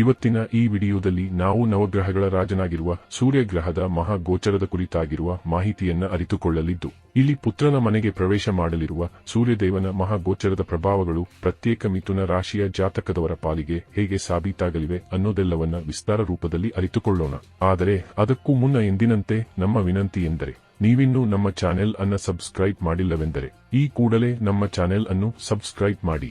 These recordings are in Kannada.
ಇವತ್ತಿನ ಈ ವಿಡಿಯೋದಲ್ಲಿ ನಾವು ನವಗ್ರಹಗಳ ರಾಜನಾಗಿರುವ ಸೂರ್ಯಗ್ರಹದ ಮಹಾಗೋಚರದ ಕುರಿತಾಗಿರುವ ಮಾಹಿತಿಯನ್ನ ಅರಿತುಕೊಳ್ಳಲಿದ್ದು, ಇಲ್ಲಿ ಪುತ್ರನ ಮನೆಗೆ ಪ್ರವೇಶ ಮಾಡಲಿರುವ ಸೂರ್ಯದೇವನ ಮಹಾಗೋಚರದ ಪ್ರಭಾವಗಳು ಪ್ರತ್ಯೇಕ ಮಿಥುನ ರಾಶಿಯ ಜಾತಕದವರ ಪಾಲಿಗೆ ಹೇಗೆ ಸಾಬೀತಾಗಲಿವೆ ಅನ್ನೋದೆಲ್ಲವನ್ನ ವಿಸ್ತಾರ ರೂಪದಲ್ಲಿ ಅರಿತುಕೊಳ್ಳೋಣ. ಆದರೆ ಅದಕ್ಕೂ ಮುನ್ನ ಎಂದಿನಂತೆ ನಮ್ಮ ವಿನಂತಿ ಎಂದರೆ, ನೀವಿನ್ನೂ ನಮ್ಮ ಚಾನೆಲ್ ಅನ್ನ ಸಬ್ಸ್ಕ್ರೈಬ್ ಮಾಡಿಲ್ಲವೆಂದರೆ, ಈ ಕೂಡಲೇ ನಮ್ಮ ಚಾನೆಲ್ ಅನ್ನು ಸಬ್ಸ್ಕ್ರೈಬ್ ಮಾಡಿ.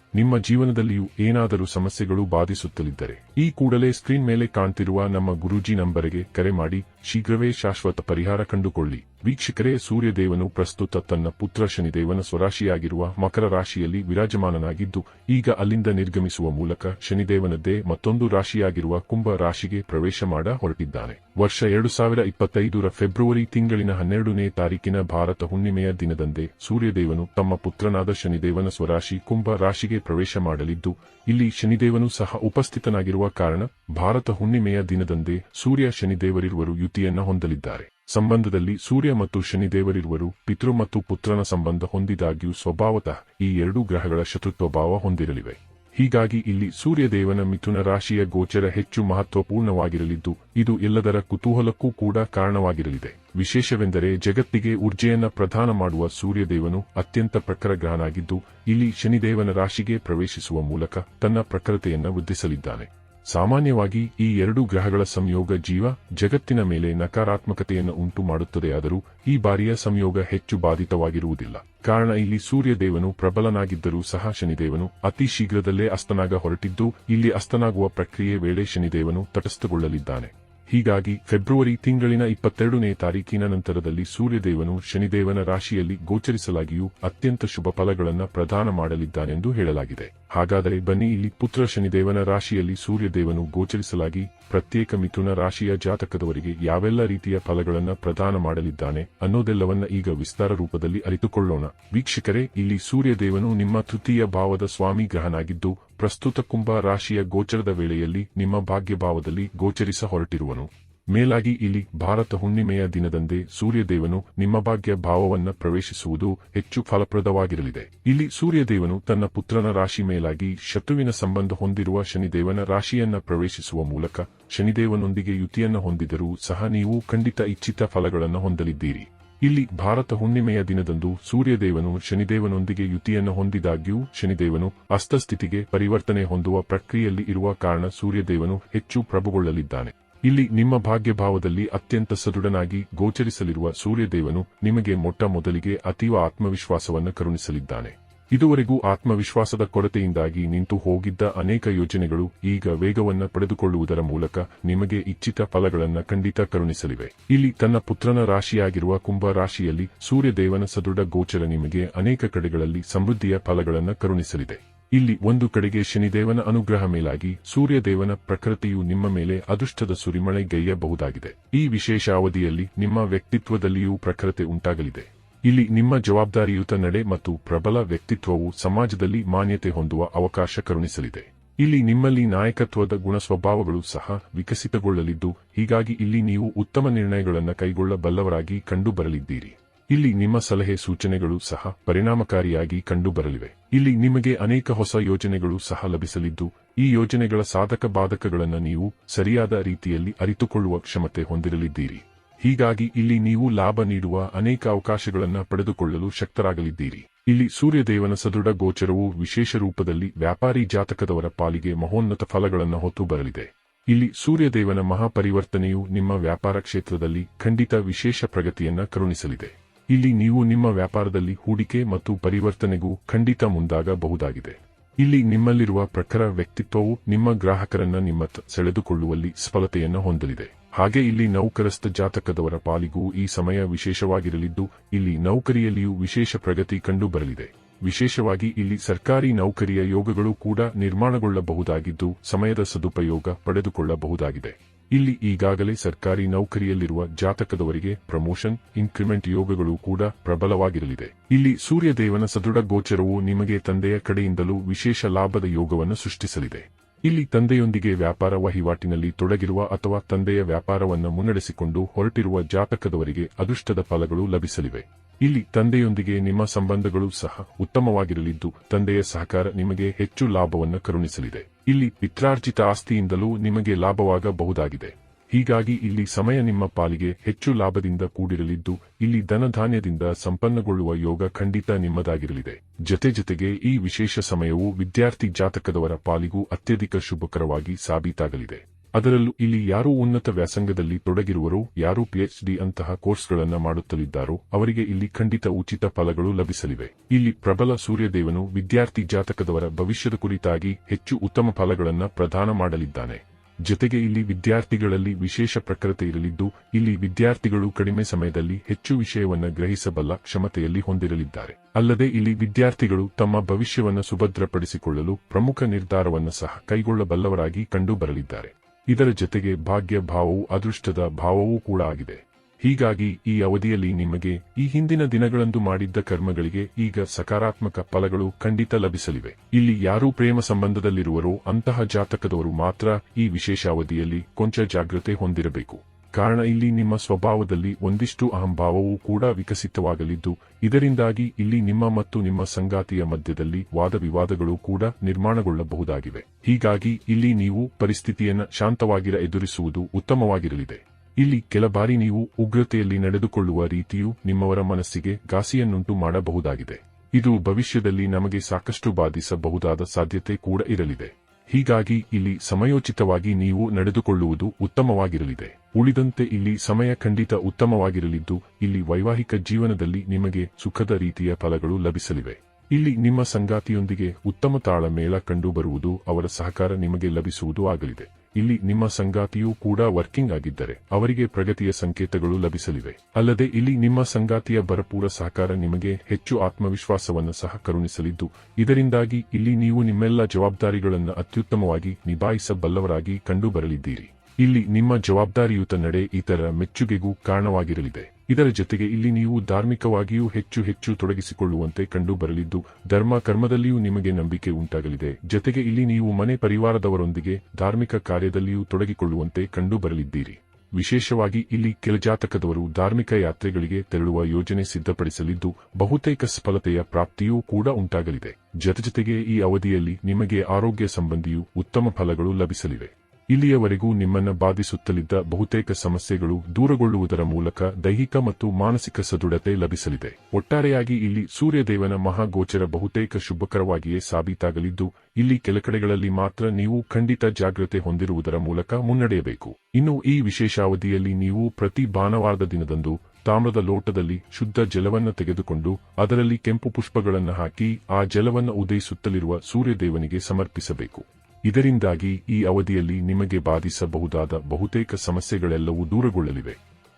ನಿಮ್ಮ ಜೀವನದಲ್ಲಿಯೂ ಏನಾದರೂ ಸಮಸ್ಯೆಗಳು ಬಾಧಿಸುತ್ತಲಿದ್ದರೆ, ಈ ಕೂಡಲೇ ಸ್ಕ್ರೀನ್ ಮೇಲೆ ಕಾಣ್ತಿರುವ ನಮ್ಮ ಗುರೂಜಿ ನಂಬರಿಗೆ ಕರೆ ಮಾಡಿ, ಶೀಘ್ರವೇ ಶಾಶ್ವತ ಪರಿಹಾರ ಕಂಡುಕೊಳ್ಳಿ. ವೀಕ್ಷಕರೇ, ಸೂರ್ಯದೇವನು ಪ್ರಸ್ತುತ ತನ್ನ ಪುತ್ರ ಶನಿದೇವನ ಸ್ವರಾಶಿಯಾಗಿರುವ ಮಕರ ರಾಶಿಯಲ್ಲಿ ವಿರಾಜಮಾನನಾಗಿದ್ದು, ಈಗ ಅಲ್ಲಿಂದ ನಿರ್ಗಮಿಸುವ ಮೂಲಕ ಶನಿದೇವನದ್ದೇ ಮತ್ತೊಂದು ರಾಶಿಯಾಗಿರುವ ಕುಂಭ ರಾಶಿಗೆ ಪ್ರವೇಶ ಮಾಡ ಹೊರಟಿದ್ದಾನೆ. ವರ್ಷ ಎರಡು ಸಾವಿರ ಇಪ್ಪತ್ತೈದರ ಫೆಬ್ರವರಿ ತಿಂಗಳಿನ ಹನ್ನೆರಡನೇ ತಾರೀಕಿನ ಭಾರತ ಹುಣ್ಣಿಮೆಯ ದಿನದಂದೇ ಸೂರ್ಯದೇವನು ತಮ್ಮ ಪುತ್ರನಾದ ಶನಿದೇವನ ಸ್ವರಾಶಿ ಕುಂಭ ರಾಶಿಗೆ ಪ್ರವೇಶ ಮಾಡಲಿದ್ದು, ಇಲ್ಲಿ ಶನಿದೇವನು ಸಹ ಉಪಸ್ಥಿತನಾಗಿರುವ ಕಾರಣ ಭಾರತ ಹುಣ್ಣಿಮೆಯ ದಿನದಂದೇ ಸೂರ್ಯ ಶನಿದೇವರಿರುವರು ಯುತಿಯನ್ನ ಹೊಂದಲಿದ್ದಾರೆ. ಸಂಬಂಧದಲ್ಲಿ ಸೂರ್ಯ ಮತ್ತು ಶನಿದೇವರಿರುವರು ಪಿತೃ ಮತ್ತು ಪುತ್ರನ ಸಂಬಂಧ ಹೊಂದಿದಾಗ್ಯೂ ಸ್ವಭಾವತಃ ಈ ಎರಡೂ ಗ್ರಹಗಳ ಶತ್ರುತ್ವಭಾವ ಹೊಂದಿರಲಿವೆ. ಹೀಗಾಗಿ ಇಲ್ಲಿ ಸೂರ್ಯದೇವನ ಮಿಥುನ ರಾಶಿಯ ಗೋಚರ ಹೆಚ್ಚು ಮಹತ್ವಪೂರ್ಣವಾಗಿರಲಿದ್ದು, ಇದು ಎಲ್ಲದರ ಕುತೂಹಲಕ್ಕೂ ಕೂಡ ಕಾರಣವಾಗಿರಲಿದೆ. ವಿಶೇಷವೆಂದರೆ ಜಗತ್ತಿಗೆ ಊರ್ಜೆಯನ್ನ ಪ್ರದಾನ ಮಾಡುವ ಸೂರ್ಯದೇವನು ಅತ್ಯಂತ ಪ್ರಖರಗ್ರಹನಾಗಿದ್ದು ಇಲ್ಲಿ ಶನಿದೇವನ ರಾಶಿಗೆ ಪ್ರವೇಶಿಸುವ ಮೂಲಕ ತನ್ನ ಪ್ರಖರತೆಯನ್ನು ವೃದ್ಧಿಸಲಿದ್ದಾನೆ. ಸಾಮಾನ್ಯವಾಗಿ ಈ ಎರಡು ಗ್ರಹಗಳ ಸಂಯೋಗ ಜೀವ ಜಗತ್ತಿನ ಮೇಲೆ ನಕಾರಾತ್ಮಕತೆಯನ್ನು ಉಂಟು ಮಾಡುತ್ತದೆಯಾದರೂ ಈ ಬಾರಿಯ ಸಂಯೋಗ ಹೆಚ್ಚು ಬಾಧಿತವಾಗಿರುವುದಿಲ್ಲ. ಕಾರಣ ಇಲ್ಲಿ ಸೂರ್ಯದೇವನು ಪ್ರಬಲನಾಗಿದ್ದರೂ ಸಹ ಶನಿದೇವನು ಅತಿ ಶೀಘ್ರದಲ್ಲೇ ಅಸ್ತನಾಗ ಹೊರಟಿದ್ದು, ಇಲ್ಲಿ ಅಸ್ತನಾಗುವ ಪ್ರಕ್ರಿಯೆ ವೇಳೆ ಶನಿದೇವನು ತಟಸ್ಥಗೊಳ್ಳಲಿದ್ದಾನೆ. ಹೀಗಾಗಿ ಫೆಬ್ರವರಿ ತಿಂಗಳಿನ ಇಪ್ಪತ್ತೆರಡನೇ ತಾರೀಕಿನ ನಂತರದಲ್ಲಿ ಸೂರ್ಯದೇವನು ಶನಿದೇವನ ರಾಶಿಯಲ್ಲಿ ಗೋಚರಿಸಲಾಗಿಯೂ ಅತ್ಯಂತ ಶುಭ ಫಲಗಳನ್ನು ಪ್ರದಾನ ಮಾಡಲಿದ್ದಾನೆಂದು ಹೇಳಲಾಗಿದೆ. ಹಾಗಾದರೆ ಬನ್ನಿ ಇಲ್ಲಿ ಪುತ್ರ ಶನಿದೇವನ ರಾಶಿಯಲ್ಲಿ ಸೂರ್ಯದೇವನು ಗೋಚರಿಸಲಾಗಿ ಪ್ರತ್ಯೇಕ ಮಿಥುನ ರಾಶಿಯ ಜಾತಕದವರಿಗೆ ಯಾವೆಲ್ಲ ರೀತಿಯ ಫಲಗಳನ್ನು ಪ್ರದಾನ ಮಾಡಲಿದ್ದಾನೆ ಅನ್ನೋದೆಲ್ಲವನ್ನ ಈಗ ವಿಸ್ತಾರ ರೂಪದಲ್ಲಿ ಅರಿತುಕೊಳ್ಳೋಣ. ವೀಕ್ಷಕರೇ, ಇಲ್ಲಿ ಸೂರ್ಯದೇವನು ನಿಮ್ಮ ತೃತೀಯ ಭಾವದ ಸ್ವಾಮಿ ಗ್ರಹನಾಗಿದ್ದು ಪ್ರಸ್ತುತ ಕುಂಭ ರಾಶಿಯ ಗೋಚರದ ವೇಳೆಯಲ್ಲಿ ನಿಮ್ಮ ಭಾಗ್ಯಭಾವದಲ್ಲಿ ಗೋಚರಿಸ ಹೊರಟಿರುವನು. ಮೇಲಾಗಿ ಇಲ್ಲಿ ಭಾರತ ಹುಣ್ಣಿಮೆಯ ದಿನದಂದೇ ಸೂರ್ಯದೇವನು ನಿಮ್ಮ ಭಾಗ್ಯ ಭಾವವನ್ನ ಪ್ರವೇಶಿಸುವುದು ಹೆಚ್ಚು ಫಲಪ್ರದವಾಗಿರಲಿದೆ. ಇಲ್ಲಿ ಸೂರ್ಯದೇವನು ತನ್ನ ಪುತ್ರನ ರಾಶಿ ಮೇಲಾಗಿ ಶತ್ರುವಿನ ಸಂಬಂಧ ಹೊಂದಿರುವ ಶನಿದೇವನ ರಾಶಿಯನ್ನ ಪ್ರವೇಶಿಸುವ ಮೂಲಕ ಶನಿದೇವನೊಂದಿಗೆ ಯುತಿಯನ್ನ ಹೊಂದಿದರೂ ಸಹ ನೀವು ಖಂಡಿತ ಇಚ್ಛಿತ ಫಲಗಳನ್ನು ಹೊಂದಲಿದ್ದೀರಿ. ಇಲ್ಲಿ ಭಾರತ ಹುಣ್ಣಿಮೆಯ ದಿನದಂದು ಸೂರ್ಯದೇವನು ಶನಿದೇವನೊಂದಿಗೆ ಯುತಿಯನ್ನು ಹೊಂದಿದಾಗ್ಯೂ ಶನಿದೇವನು ಅಸ್ತಸ್ಥಿತಿಗೆ ಪರಿವರ್ತನೆ ಹೊಂದುವ ಪ್ರಕ್ರಿಯೆಯಲ್ಲಿ ಇರುವ ಕಾರಣ ಸೂರ್ಯದೇವನು ಹೆಚ್ಚು ಪ್ರಭುಗೊಳ್ಳಲಿದ್ದಾನೆ. ಇಲ್ಲಿ ನಿಮ್ಮ ಭಾಗ್ಯಭಾವದಲ್ಲಿ ಅತ್ಯಂತ ಸದೃಢನಾಗಿ ಗೋಚರಿಸಲಿರುವ ಸೂರ್ಯದೇವನು ನಿಮಗೆ ಮೊಟ್ಟ ಮೊದಲಿಗೆ ಅತೀವ ಆತ್ಮವಿಶ್ವಾಸವನ್ನು ಕರುಣಿಸಲಿದ್ದಾನೆ. ಇದುವರೆಗೂ ಆತ್ಮವಿಶ್ವಾಸದ ಕೊರತೆಯಿಂದಾಗಿ ನಿಂತು ಹೋಗಿದ್ದ ಅನೇಕ ಯೋಜನೆಗಳು ಈಗ ವೇಗವನ್ನ ಪಡೆದುಕೊಳ್ಳುವುದರ ಮೂಲಕ ನಿಮಗೆ ಇಚ್ಛಿತ ಫಲಗಳನ್ನ ಖಂಡಿತ ಕರುಣಿಸಲಿವೆ. ಇಲ್ಲಿ ತನ್ನ ಪುತ್ರನ ರಾಶಿಯಾಗಿರುವ ಕುಂಭ ರಾಶಿಯಲ್ಲಿ ಸೂರ್ಯದೇವನ ಸದೃಢ ಗೋಚರ ನಿಮಗೆ ಅನೇಕ ಕಡೆಗಳಲ್ಲಿ ಸಮೃದ್ಧಿಯ ಫಲಗಳನ್ನ ಕರುಣಿಸಲಿದೆ. ಇಲ್ಲಿ ಒಂದು ಕಡೆಗೆ ಶನಿದೇವನ ಅನುಗ್ರಹ ಮೇಲಾಗಿ ಸೂರ್ಯದೇವನ ಪ್ರಕೃತಿಯು ನಿಮ್ಮ ಮೇಲೆ ಅದೃಷ್ಟದ ಸುರಿಮಳೆ ಗೈಯಬಹುದಾಗಿದೆ. ಈ ವಿಶೇಷ ಅವಧಿಯಲ್ಲಿ ನಿಮ್ಮ ವ್ಯಕ್ತಿತ್ವದಲ್ಲಿಯೂ ಪ್ರಖರತೆ ಉಂಟಾಗಲಿದೆ. ಇಲ್ಲಿ ನಿಮ್ಮ ಜವಾಬ್ದಾರಿಯುತ ನಡೆ ಮತ್ತು ಪ್ರಬಲ ವ್ಯಕ್ತಿತ್ವವು ಸಮಾಜದಲ್ಲಿ ಮಾನ್ಯತೆ ಹೊಂದುವ ಅವಕಾಶ ಕರುಣಿಸಲಿದೆ. ಇಲ್ಲಿ ನಿಮ್ಮಲ್ಲಿ ನಾಯಕತ್ವದ ಗುಣಸ್ವಭಾವಗಳು ಸಹ ವಿಕಸಿತಗೊಳ್ಳಲಿದ್ದು, ಹೀಗಾಗಿ ಇಲ್ಲಿ ನೀವು ಉತ್ತಮ ನಿರ್ಣಯಗಳನ್ನು ಕೈಗೊಳ್ಳಬಲ್ಲವರಾಗಿ ಕಂಡುಬರಲಿದ್ದೀರಿ. ಇಲ್ಲಿ ನಿಮ್ಮ ಸಲಹೆ ಸೂಚನೆಗಳು ಸಹ ಪರಿಣಾಮಕಾರಿಯಾಗಿ ಕಂಡುಬರಲಿವೆ. ಇಲ್ಲಿ ನಿಮಗೆ ಅನೇಕ ಹೊಸ ಯೋಜನೆಗಳು ಸಹ ಲಭಿಸಲಿದ್ದು, ಈ ಯೋಜನೆಗಳ ಸಾಧಕ ಬಾಧಕಗಳನ್ನು ನೀವು ಸರಿಯಾದ ರೀತಿಯಲ್ಲಿ ಅರಿತುಕೊಳ್ಳುವ ಕ್ಷಮತೆ ಹೊಂದಿರಲಿದ್ದೀರಿ. ಹೀಗಾಗಿ ಇಲ್ಲಿ ನೀವು ಲಾಭ ನೀಡುವ ಅನೇಕ ಅವಕಾಶಗಳನ್ನು ಪಡೆದುಕೊಳ್ಳಲು ಶಕ್ತರಾಗಲಿದ್ದೀರಿ. ಇಲ್ಲಿ ಸೂರ್ಯದೇವನ ಸದೃಢ ಗೋಚರವು ವಿಶೇಷ ರೂಪದಲ್ಲಿ ವ್ಯಾಪಾರಿ ಜಾತಕದವರ ಪಾಲಿಗೆ ಮಹೋನ್ನತ ಫಲಗಳನ್ನು ಹೊತ್ತು ಬರಲಿದೆ. ಇಲ್ಲಿ ಸೂರ್ಯದೇವನ ಮಹಾಪರಿವರ್ತನೆಯು ನಿಮ್ಮ ವ್ಯಾಪಾರ ಕ್ಷೇತ್ರದಲ್ಲಿ ಖಂಡಿತ ವಿಶೇಷ ಪ್ರಗತಿಯನ್ನ ಕರುಣಿಸಲಿದೆ. ಇಲ್ಲಿ ನೀವು ನಿಮ್ಮ ವ್ಯಾಪಾರದಲ್ಲಿ ಹೂಡಿಕೆ ಮತ್ತು ಪರಿವರ್ತನೆಗೂ ಖಂಡಿತ ಮುಂದಾಗಬಹುದಾಗಿದೆ. ಇಲ್ಲಿ ನಿಮ್ಮಲ್ಲಿರುವ ಪ್ರಖರ ವ್ಯಕ್ತಿತ್ವವು ನಿಮ್ಮ ಗ್ರಾಹಕರನ್ನ ನಿಮ್ಮತ್ತ ಸೆಳೆದುಕೊಳ್ಳುವಲ್ಲಿ ಸಫಲತೆಯನ್ನು ಹೊಂದಲಿದೆ. ಹಾಗೆ ಇಲ್ಲಿ ನೌಕರಸ್ಥ ಜಾತಕದವರ ಪಾಲಿಗೂ ಈ ಸಮಯ ವಿಶೇಷವಾಗಿರಲಿದ್ದು, ಇಲ್ಲಿ ನೌಕರಿಯಲ್ಲಿಯೂ ವಿಶೇಷ ಪ್ರಗತಿ ಕಂಡುಬರಲಿದೆ. ವಿಶೇಷವಾಗಿ ಇಲ್ಲಿ ಸರ್ಕಾರಿ ನೌಕರಿಯ ಯೋಗಗಳು ಕೂಡ ನಿರ್ಮಾಣಗೊಳ್ಳಬಹುದಾಗಿದ್ದು, ಸಮಯದ ಸದುಪಯೋಗ ಪಡೆದುಕೊಳ್ಳಬಹುದಾಗಿದೆ. ಇಲ್ಲಿ ಈಗಾಗಲೇ ಸರ್ಕಾರಿ ನೌಕರಿಯಲ್ಲಿರುವ ಜಾತಕದವರಿಗೆ ಪ್ರಮೋಷನ್, ಇನ್ಕ್ರಿಮೆಂಟ್ ಯೋಗಗಳು ಕೂಡ ಪ್ರಬಲವಾಗಿರಲಿದೆ. ಇಲ್ಲಿ ಸೂರ್ಯದೇವನ ಸದೃಢ ಗೋಚರವು ನಿಮಗೆ ತಂದೆಯ ಕಡೆಯಿಂದಲೂ ವಿಶೇಷ ಲಾಭದ ಯೋಗವನ್ನು ಸೃಷ್ಟಿಸಲಿದೆ. ಇಲ್ಲಿ ತಂದೆಯೊಂದಿಗೆ ವ್ಯಾಪಾರ ವಹಿವಾಟಿನಲ್ಲಿ ತೊಡಗಿರುವ ಅಥವಾ ತಂದೆಯ ವ್ಯಾಪಾರವನ್ನು ಮುನ್ನಡೆಸಿಕೊಂಡು ಹೊರಟಿರುವ ಜಾತಕದವರಿಗೆ ಅದೃಷ್ಟದ ಫಲಗಳು ಲಭಿಸಲಿವೆ. ಇಲ್ಲಿ ತಂದೆಯೊಂದಿಗೆ ನಿಮ್ಮ ಸಂಬಂಧಗಳು ಸಹ ಉತ್ತಮವಾಗಿರಲಿದ್ದು, ತಂದೆಯ ಸಹಕಾರ ನಿಮಗೆ ಹೆಚ್ಚು ಲಾಭವನ್ನು ಕರುಣಿಸಲಿದೆ. ಇಲ್ಲಿ ಪಿತ್ರಾರ್ಜಿತ ಆಸ್ತಿಯಿಂದಲೂ ನಿಮಗೆ ಲಾಭವಾಗಬಹುದಾಗಿದೆ. ಹೀಗಾಗಿ ಇಲ್ಲಿ ಸಮಯ ನಿಮ್ಮ ಪಾಲಿಗೆ ಹೆಚ್ಚು ಲಾಭದಿಂದ ಕೂಡಿರಲಿದ್ದು, ಇಲ್ಲಿ ಧನಧಾನ್ಯದಿಂದ ಸಂಪನ್ನಗೊಳ್ಳುವ ಯೋಗ ಖಂಡಿತ ನಿಮ್ಮದಾಗಿರಲಿದೆ. ಜತೆ ಜತೆಗೆ ಈ ವಿಶೇಷ ಸಮಯವು ವಿದ್ಯಾರ್ಥಿ ಜಾತಕದವರ ಪಾಲಿಗೂ ಅತ್ಯಧಿಕ ಶುಭಕರವಾಗಿ ಸಾಬೀತಾಗಲಿದೆ. ಅದರಲ್ಲೂ ಇಲ್ಲಿ ಯಾರು ಉನ್ನತ ವ್ಯಾಸಂಗದಲ್ಲಿ ತೊಡಗಿರುವರು, ಯಾರು ಪಿಎಚ್ಡಿ ಅಂತಹ ಕೋರ್ಸ್ಗಳನ್ನು ಮಾಡುತ್ತಲಿದ್ದಾರೋ, ಅವರಿಗೆ ಇಲ್ಲಿ ಖಂಡಿತ ಉಚಿತ ಫಲಗಳು ಲಭಿಸಲಿವೆ. ಇಲ್ಲಿ ಪ್ರಬಲ ಸೂರ್ಯದೇವನು ವಿದ್ಯಾರ್ಥಿ ಜಾತಕದವರ ಭವಿಷ್ಯದ ಕುರಿತಾಗಿ ಹೆಚ್ಚು ಉತ್ತಮ ಫಲಗಳನ್ನು ಪ್ರದಾನ ಮಾಡಲಿದ್ದಾನೆ. ಜೊತೆಗೆ ಇಲ್ಲಿ ವಿದ್ಯಾರ್ಥಿಗಳಲ್ಲಿ ವಿಶೇಷ ಪ್ರಖರತೆ ಇರಲಿದ್ದು, ಇಲ್ಲಿ ವಿದ್ಯಾರ್ಥಿಗಳು ಕಡಿಮೆ ಸಮಯದಲ್ಲಿ ಹೆಚ್ಚು ವಿಷಯವನ್ನು ಗ್ರಹಿಸಬಲ್ಲ ಕ್ಷಮತೆಯಲ್ಲಿ ಹೊಂದಿರಲಿದ್ದಾರೆ. ಅಲ್ಲದೆ ಇಲ್ಲಿ ವಿದ್ಯಾರ್ಥಿಗಳು ತಮ್ಮ ಭವಿಷ್ಯವನ್ನು ಸುಭದ್ರಪಡಿಸಿಕೊಳ್ಳಲು ಪ್ರಮುಖ ನಿರ್ಧಾರವನ್ನು ಸಹ ಕೈಗೊಳ್ಳಬಲ್ಲವರಾಗಿ ಕಂಡುಬರಲಿದ್ದಾರೆ. ಇದರ ಜೊತೆಗೆ ಭಾಗ್ಯ ಭಾವವು ಅದೃಷ್ಟದ ಭಾವವೂ ಕೂಡ ಆಗಿದೆ. ಹೀಗಾಗಿ ಈ ಅವಧಿಯಲ್ಲಿ ನಿಮಗೆ ಈ ಹಿಂದಿನ ದಿನಗಳಂದು ಮಾಡಿದ್ದ ಕರ್ಮಗಳಿಗೆ ಈಗ ಸಕಾರಾತ್ಮಕ ಫಲಗಳು ಖಂಡಿತ ಲಭಿಸಲಿವೆ. ಇಲ್ಲಿ ಯಾರು ಪ್ರೇಮ ಸಂಬಂಧದಲ್ಲಿರುವರೋ ಅಂತಹ ಜಾತಕದವರು ಮಾತ್ರ ಈ ವಿಶೇಷ ಅವಧಿಯಲ್ಲಿ ಕೊಂಚ ಜಾಗ್ರತೆ ಹೊಂದಿರಬೇಕು. ಕಾರಣ ಇಲ್ಲಿ ನಿಮ್ಮ ಸ್ವಭಾವದಲ್ಲಿ ಒಂದಿಷ್ಟು ಅಹಂಭಾವವೂ ಕೂಡ ವಿಕಸಿತವಾಗಲಿದ್ದು, ಇದರಿಂದಾಗಿ ಇಲ್ಲಿ ನಿಮ್ಮ ಮತ್ತು ನಿಮ್ಮ ಸಂಗಾತಿಯ ಮಧ್ಯದಲ್ಲಿ ವಾದ ವಿವಾದಗಳು ಕೂಡ ನಿರ್ಮಾಣಗೊಳ್ಳಬಹುದಾಗಿವೆ. ಹೀಗಾಗಿ ಇಲ್ಲಿ ನೀವು ಪರಿಸ್ಥಿತಿಯನ್ನು ಶಾಂತವಾಗಿರ ಎದುರಿಸುವುದು ಉತ್ತಮವಾಗಿರಲಿದೆ. ಇಲ್ಲಿ ಕೆಲ ಬಾರಿ ನೀವು ಉಗ್ರತೆಯಲ್ಲಿ ನಡೆದುಕೊಳ್ಳುವ ರೀತಿಯು ನಿಮ್ಮವರ ಮನಸ್ಸಿಗೆ ಘಾಸಿಯನ್ನುಂಟು ಮಾಡಬಹುದಾಗಿದೆ. ಇದು ಭವಿಷ್ಯದಲ್ಲಿ ನಮಗೆ ಸಾಕಷ್ಟು ಬಾಧಿಸಬಹುದಾದ ಸಾಧ್ಯತೆ ಕೂಡ ಇರಲಿದೆ. ಹೀಗಾಗಿ ಇಲ್ಲಿ ಸಮಯೋಚಿತವಾಗಿ ನೀವು ನಡೆದುಕೊಳ್ಳುವುದು ಉತ್ತಮವಾಗಿರಲಿದೆ. ಉಳಿದಂತೆ ಇಲ್ಲಿ ಸಮಯ ಖಂಡಿತ ಉತ್ತಮವಾಗಿರಲಿದ್ದು, ಇಲ್ಲಿ ವೈವಾಹಿಕ ಜೀವನದಲ್ಲಿ ನಿಮಗೆ ಸುಖದ ರೀತಿಯ ಫಲಗಳು ಲಭಿಸಲಿವೆ. ಇಲ್ಲಿ ನಿಮ್ಮ ಸಂಗಾತಿಯೊಂದಿಗೆ ಉತ್ತಮ ತಾಳಮೇಳ ಕಂಡುಬರುವುದು ಅವರ ಸಹಕಾರ ನಿಮಗೆ ಲಭಿಸುವುದು ಆಗಲಿದೆ. ಇಲ್ಲಿ ನಿಮ್ಮ ಸಂಗಾತಿಯೂ ಕೂಡ ವರ್ಕಿಂಗ್ ಆಗಿದ್ದರೆ ಅವರಿಗೆ ಪ್ರಗತಿಯ ಸಂಕೇತಗಳು ಲಭಿಸಲಿವೆ. ಅಲ್ಲದೆ ಇಲ್ಲಿ ನಿಮ್ಮ ಸಂಗಾತಿಯ ಭರಪೂರ ಸಹಕಾರ ನಿಮಗೆ ಹೆಚ್ಚು ಆತ್ಮವಿಶ್ವಾಸವನ್ನು ಸಹ ಕರುಣಿಸಲಿದ್ದು, ಇದರಿಂದಾಗಿ ಇಲ್ಲಿ ನೀವು ನಿಮ್ಮೆಲ್ಲ ಜವಾಬ್ದಾರಿಗಳನ್ನು ಅತ್ಯುತ್ತಮವಾಗಿ ನಿಭಾಯಿಸಬಲ್ಲವರಾಗಿ ಕಂಡುಬರಲಿದ್ದೀರಿ. ಇಲ್ಲಿ ನಿಮ್ಮ ಜವಾಬ್ದಾರಿಯುತ ನಡೆ ಇತರ ಮೆಚ್ಚುಗೆಗೂ ಕಾರಣವಾಗಿರಲಿದೆ. ಇದರ ಜೊತೆಗೆ ಇಲ್ಲಿ ನೀವು ಧಾರ್ಮಿಕವಾಗಿಯೂ ಹೆಚ್ಚು ಹೆಚ್ಚು ತೊಡಗಿಸಿಕೊಳ್ಳುವಂತೆ ಕಂಡುಬರಲಿದ್ದು ಧರ್ಮ ಕರ್ಮದಲ್ಲಿಯೂ ನಿಮಗೆ ನಂಬಿಕೆ ಉಂಟಾಗಲಿದೆ. ಜೊತೆಗೆ ಇಲ್ಲಿ ನೀವು ಮನೆ ಪರಿವಾರದವರೊಂದಿಗೆ ಧಾರ್ಮಿಕ ಕಾರ್ಯದಲ್ಲಿಯೂ ತೊಡಗಿಕೊಳ್ಳುವಂತೆ ಕಂಡುಬರಲಿದ್ದೀರಿ ವಿಶೇಷವಾಗಿ ಇಲ್ಲಿ ಕೆಲ ಜಾತಕದವರು ಧಾರ್ಮಿಕ ಯಾತ್ರೆಗಳಿಗೆ ತೆರಳುವ ಯೋಜನೆ ಸಿದ್ಧಪಡಿಸಲಿದ್ದು, ಬಹುತೇಕ ಸಫಲತೆಯ ಪ್ರಾಪ್ತಿಯೂ ಕೂಡ ಉಂಟಾಗಲಿದೆ. ಜೊತೆಜೊತೆಗೆ ಈ ಅವಧಿಯಲ್ಲಿ ನಿಮಗೆ ಆರೋಗ್ಯ ಸಂಬಂಧಿಯೂ ಉತ್ತಮ ಫಲಗಳು ಲಭಿಸಲಿವೆ. ಇಲ್ಲಿಯವರೆಗೂ ನಿಮ್ಮನ್ನ ಬಾಧಿಸುತ್ತಲಿದ್ದ ಬಹುತೇಕ ಸಮಸ್ಯೆಗಳು ದೂರಗೊಳ್ಳುವುದರ ಮೂಲಕ ದೈಹಿಕ ಮತ್ತು ಮಾನಸಿಕ ಸದೃಢತೆ ಲಭಿಸಲಿದೆ. ಒಟ್ಟಾರೆಯಾಗಿ ಇಲ್ಲಿ ಸೂರ್ಯದೇವನ ಮಹಾಗೋಚರ ಬಹುತೇಕ ಶುಭಕರವಾಗಿಯೇ ಸಾಬೀತಾಗಲಿದ್ದು, ಇಲ್ಲಿ ಕೆಲಕಡೆಗಳಲ್ಲಿ ಮಾತ್ರ ನೀವು ಖಂಡಿತ ಜಾಗ್ರತೆ ಹೊಂದಿರುವುದರ ಮೂಲಕ ಮುನ್ನಡೆಯಬೇಕು. ಇನ್ನು ಈ ವಿಶೇಷ ಅವಧಿಯಲ್ಲಿ ನೀವು ಪ್ರತಿ ಭಾನುವಾರದ ದಿನದಂದು ತಾಮ್ರದ ಲೋಟದಲ್ಲಿ ಶುದ್ಧ ಜಲವನ್ನು ತೆಗೆದುಕೊಂಡು ಅದರಲ್ಲಿ ಕೆಂಪು ಪುಷ್ಪಗಳನ್ನು ಹಾಕಿ ಆ ಜಲವನ್ನು ಉದಯಿಸುತ್ತಲಿರುವ ಸೂರ್ಯದೇವನಿಗೆ ಸಮರ್ಪಿಸಬೇಕು. ಇದರಿಂದಾಗಿ ಈ ಅವಧಿಯಲ್ಲಿ ನಿಮಗೆ ಬಾಧಿಸಬಹುದಾದ ಬಹುತೇಕ ಸಮಸ್ಯೆಗಳೆಲ್ಲವೂ ದೂರಗೊಳ್ಳಲಿವೆ.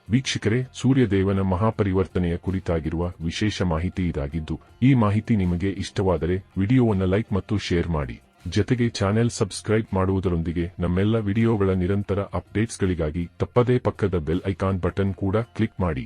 ವೀಕ್ಷಕರೇ, ಸೂರ್ಯದೇವನ ಮಹಾಪರಿವರ್ತನೆಯ ಕುರಿತಾಗಿರುವ ವಿಶೇಷ ಮಾಹಿತಿ ಇದಾಗಿದ್ದು, ಈ ಮಾಹಿತಿ ನಿಮಗೆ ಇಷ್ಟವಾದರೆ ವಿಡಿಯೋವನ್ನು ಲೈಕ್ ಮತ್ತು ಶೇರ್ ಮಾಡಿ. ಜತೆಗೆ ಚಾನೆಲ್ ಸಬ್ಸ್ಕ್ರೈಬ್ ಮಾಡುವುದರೊಂದಿಗೆ ನಮ್ಮೆಲ್ಲ ವಿಡಿಯೋಗಳ ನಿರಂತರ ಅಪ್ಡೇಟ್ಸ್ಗಳಿಗಾಗಿ ತಪ್ಪದೇ ಪಕ್ಕದ ಬೆಲ್ ಐಕಾನ್ ಬಟನ್ ಕೂಡ ಕ್ಲಿಕ್ ಮಾಡಿ.